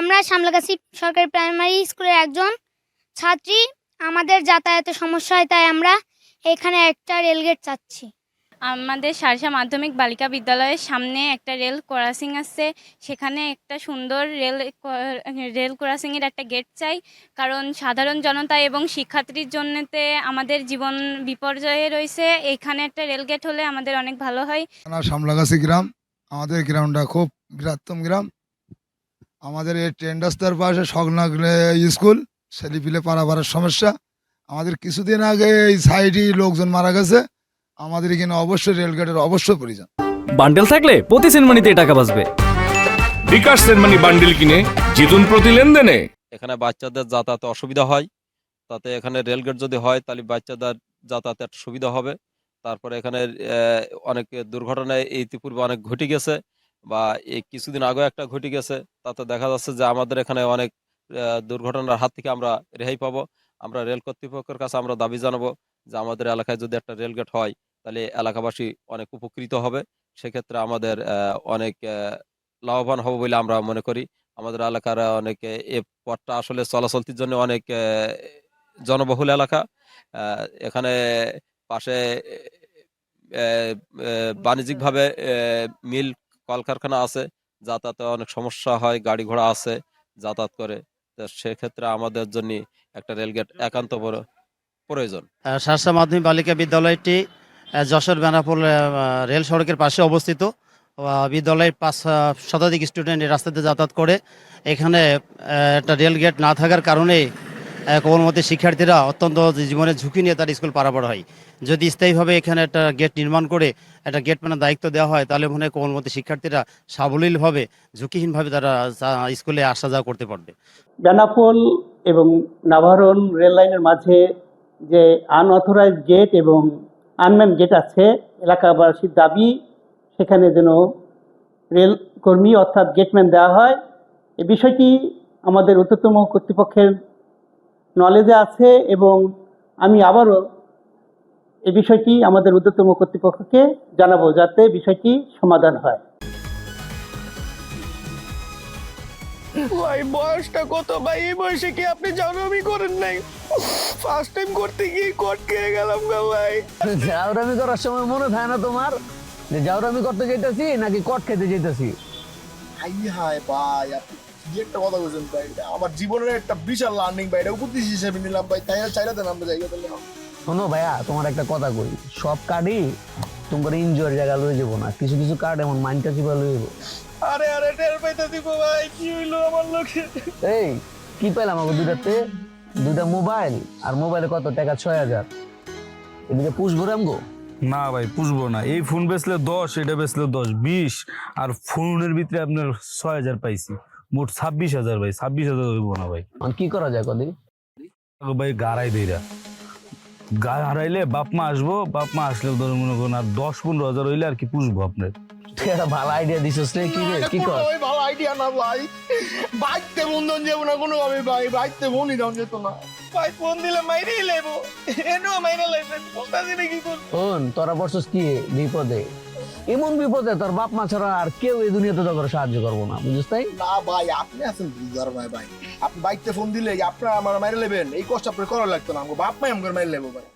আমরা সামলাগাছি সরকারি প্রাইমারি স্কুলের একজন ছাত্রী। আমাদের যাতায়াতে সমস্যা হয় তাই আমরা এখানে একটা রেলগেট চাচ্ছি। আমাদের সারসা মাধ্যমিক বালিকা বিদ্যালয়ের সামনে একটা রেল ক্রসিং আছে। সেখানে একটা সুন্দর রেল রেল ক্রসিংয়ের একটা গেট চাই। কারণ সাধারণ জনতা এবং শিক্ষার্থীর জন্যতে আমাদের জীবন বিপর্যয়ে রয়েছে। এখানে একটা রেল গেট হলে আমাদের অনেক ভালো হয়। সামলাগাছি গ্রাম। আমাদের গ্রামটা খুব বৃহত্তম গ্রাম। আমাদের এই ট্রেন রাস্তার পাশে সংলগ্ন স্কুল ছেলেপিলে পারাপারের সমস্যা। আমাদের কিছুদিন আগে এই সাইডে লোকজন মারা গেছে। আমাদের এখানে অবশ্যই রেলগেটের অবশ্যই প্রয়োজন। বান্ডেল থাকলে প্রতি সেনমানিতে টাকা বাঁচবে। বিকাশ সেনমানি বান্ডিল কিনে জিতুন প্রতি লেনদেনে। এখানে বাচ্চাদের যাতায়াতে অসুবিধা হয়। তাতে এখানে রেলগেট যদি হয় তাহলে বাচ্চাদের যাতায়াতে একটা সুবিধা হবে। তারপরে এখানে অনেক দুর্ঘটনায় ইতিপূর্বে অনেক ঘটে গেছে। বা এই কিছুদিন আগেও একটা ঘটে গেছে। তাতে দেখা যাচ্ছে যে আমাদের এখানে অনেক দুর্ঘটনার হাত থেকে আমরা রেহাই পাবো। আমরা রেল কর্তৃপক্ষের কাছে আমরা দাবি জানাব যে আমাদের এলাকায় যদি একটা রেলগেট হয়, তাহলে এলাকাবাসী অনেক উপকৃত হবে। সেক্ষেত্রে আমাদের অনেক লাভবান হবে বলে আমরা মনে করি। আমাদের এলাকার অনেক, এ পথটা আসলে চলাচলতির জন্য অনেক জনবহুল এলাকা। এখানে পাশে বাণিজ্যিকভাবে মিল কলকারখানা আছে, যাতায়াতে অনেক সমস্যা হয়, গাড়ি ঘোড়া আছে, যাতায়াত করে। তো সেক্ষেত্রে আমাদের জন্য একটা রেলগেট একান্ত প্রয়োজন। শার্শা মাধ্যমিক বালিকা বিদ্যালয়টি যশোর বেনাপুর রেল সড়কের পাশে অবস্থিত। বিদ্যালয়ের পাঁচ শতাধিক স্টুডেন্ট রাস্তাতে যাতায়াত করে। এখানে একটা রেল গেট না থাকার কারণে কোমলমতি শিক্ষার্থীরা অত্যন্ত জীবনের ঝুঁকি নিয়ে তার স্কুল পারাপার হয়। যদি স্থায়ীভাবে এখানে একটা গেট নির্মাণ করে, একটা গেট মানে দায়িত্ব দেওয়া হয়, তাহলে মনে হয় কোমলমতি শিক্ষার্থীরা সাবলীলভাবে, ঝুঁকিহীনভাবে তারা স্কুলে আসা যাওয়া করতে পারবে। বেনাপোল এবং নাভারণ রেল লাইনের মাঝে যে আনঅথরাইজ গেট এবং আনম্যান গেট আছে, এলাকাবাসীর দাবি, সেখানে যেন রেল কর্মী অর্থাৎ গেটম্যান দেওয়া হয়। এ বিষয়টি আমাদের উচ্চতম কর্তৃপক্ষের নলেজে আছে এবং আমি আবারও এই বিষয়টি আমাদের ঊর্ধ্বতম কর্তৃপক্ষকে জানাব যাতে বিষয়টি সমাধান হয়। ভাই বয়সটা কত ভাই? এই বয়সে কি আপনি জানামি করেন নাই? ফার্স্ট টাইম করতে গিয়ে কট খেয়ে গেলাম গা ভাই। জাউরামি করার সময় মনে থাকে না তোমার? যে জাউরামি করতে যেতেছি নাকি কট খেতে যেতেছি হাই হাই ভাই আপনি কি একটা কথা বলছেন ভাই? এটা আমার জীবনের একটা বিশাল লার্নিং ভাই এটা উপদেশ হিসেবে নিলাম ভাই তাই চাইলে দেন আমরা জায়গা দিলে শোনো ভাইয়া তোমার একটা কথা কই সব কার্ডই তোমার ইনজয়ের জায়গা লয়ে যাব না কিছু কিছু কার্ড এমন মাইন্ডটা চিপা লয়ে যাব? আরে আরে টের পাইতে দিব ভাই কি হইল আমার লোকে? এই কি পেলাম আমাকে দুইটাতে? দুইটা মোবাইল আর মোবাইলে কত? টাকা ছয় হাজার। এদিকে পুষবো রামগো না ভাই পুষবো না। এই ফোন বেচলে দশ এটা বেচলে দশ বিশ আর ফোনের ভিতরে আপনার ছয় হাজার পাইছি। মোট ছাব্বিশ হাজার ভাই ছাব্বিশ হাজার হইবো না ভাই। আর কি করা যায় কদিন? ভাই গাড়াই দেইরা গা হারাইলে বাপ মা আসব বাপ মা আসলে ধরো মনে করুন আর দশ পনেরো হাজার হইলে আর কি পুষবো আপনার। তুই একটা ভালো আইডিয়া দিছিস রে কি রে? কি কর? ওই ভালো আইডিয়া না ভাই। বাইকতে বন্ধন যাব না কোনো ভাবে ভাই। বাইকতে ফোনই দাম যেত না। ভাই ফোন দিলে মাইরেই লেবো এনো মাইরে লাইছে বলতাছি না কি শোন তোরা বসছিস কি বিপদে? এমন বিপদে তোর বাপ মা ছাড়া আর কেউ এই দুনিয়াতে তোকে সাহায্য করব না বুঝিস তাই? না ভাই আপনি আছেন বুঝার ভাই ভাই? আপনি বাইকতে ফোন দিলে আপনার আমার মাইরে নেবেন এই কষ্ট আপনার করা লাগতো না আমাকে বাপ মাই আমাকে মাইরে নেব ভাই।